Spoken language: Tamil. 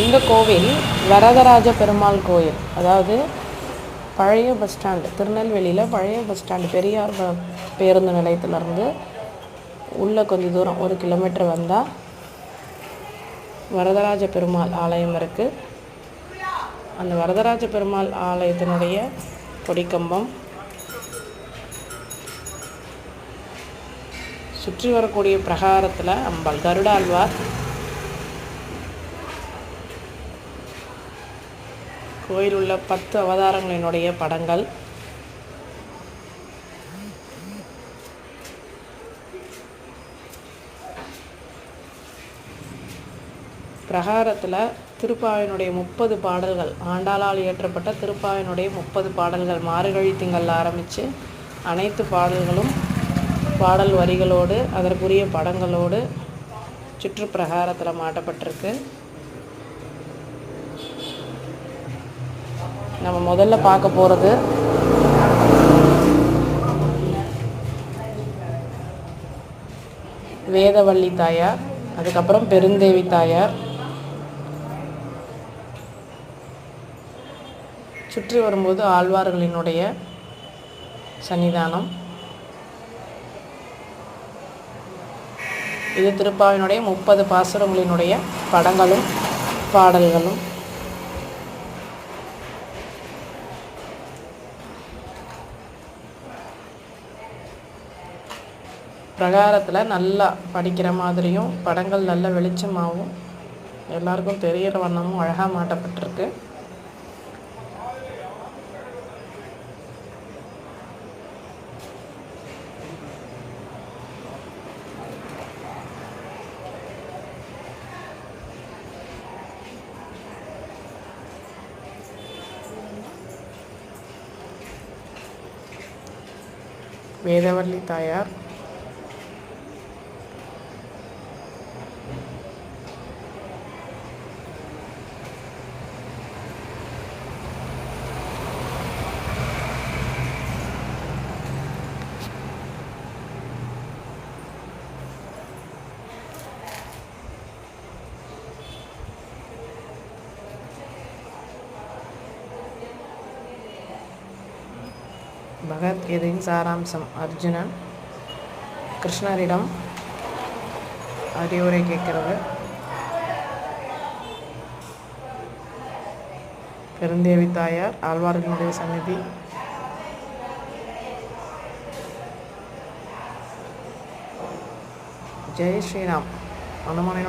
இந்த கோவில் வரதராஜ பெருமாள் கோயில். அதாவது பழைய பஸ் ஸ்டாண்டு திருநெல்வேலியில் பழைய பஸ் ஸ்டாண்டு பெரியார் பேருந்து நிலையத்திலேருந்து உள்ளே கொஞ்சம் தூரம் ஒரு கிலோமீட்டர் வந்தால் வரதராஜ பெருமாள் ஆலயம் இருக்குது அந்த வரதராஜ பெருமாள் ஆலயத்தினுடைய கொடிக்கம்பம் சுற்றி வரக்கூடிய பிரகாரத்தில் அம்பாள் கருடாழ்வார். கோயில் உள்ள பத்து அவதாரங்களினுடைய படங்கள். பிரகாரத்தில் திருப்பாவினுடைய முப்பது பாடல்கள் ஆண்டாளால் இயற்றப்பட்ட திருப்பாவினுடைய முப்பது பாடல்கள் மார்கழி திங்கள் ஆரம்பித்து அனைத்து பாடல்களும் பாடல் வரிகளோடு அதற்குரிய படங்களோடு சுற்றுப்பிரகாரத்தில் மாட்டப்பட்டிருக்கு. நம்ம முதல்ல பார்க்க போகிறது வேதவள்ளி தாயார் அதுக்கப்புறம் பெருந்தேவி தாயார். சுற்றி வரும்போது ஆழ்வார்களினுடைய சன்னிதானம். இது திருப்பாவினுடைய முப்பது பாசுரங்களினுடைய படங்களும் பாடல்களும். பிரகாரத்தில் நல்லா படிக்கிற மாதிரியும் படங்கள் நல்ல வெளிச்சமாகவும் எல்லாருக்கும் தெரிகிற வண்ணமும் அழகாக மாட்டப்பட்டிருக்கு. வேதவள்ளி தாயார். பகவத்கீதையின் சாராம்சம்? அர்ஜுனன் கிருஷ்ணரிடம் அறிவுரை கேட்கிறது. பெருந்தேவி தாயார் ஆழ்வார்களுடைய சந்நிதி ஜெய் ஸ்ரீராம். அனுமனினுடைய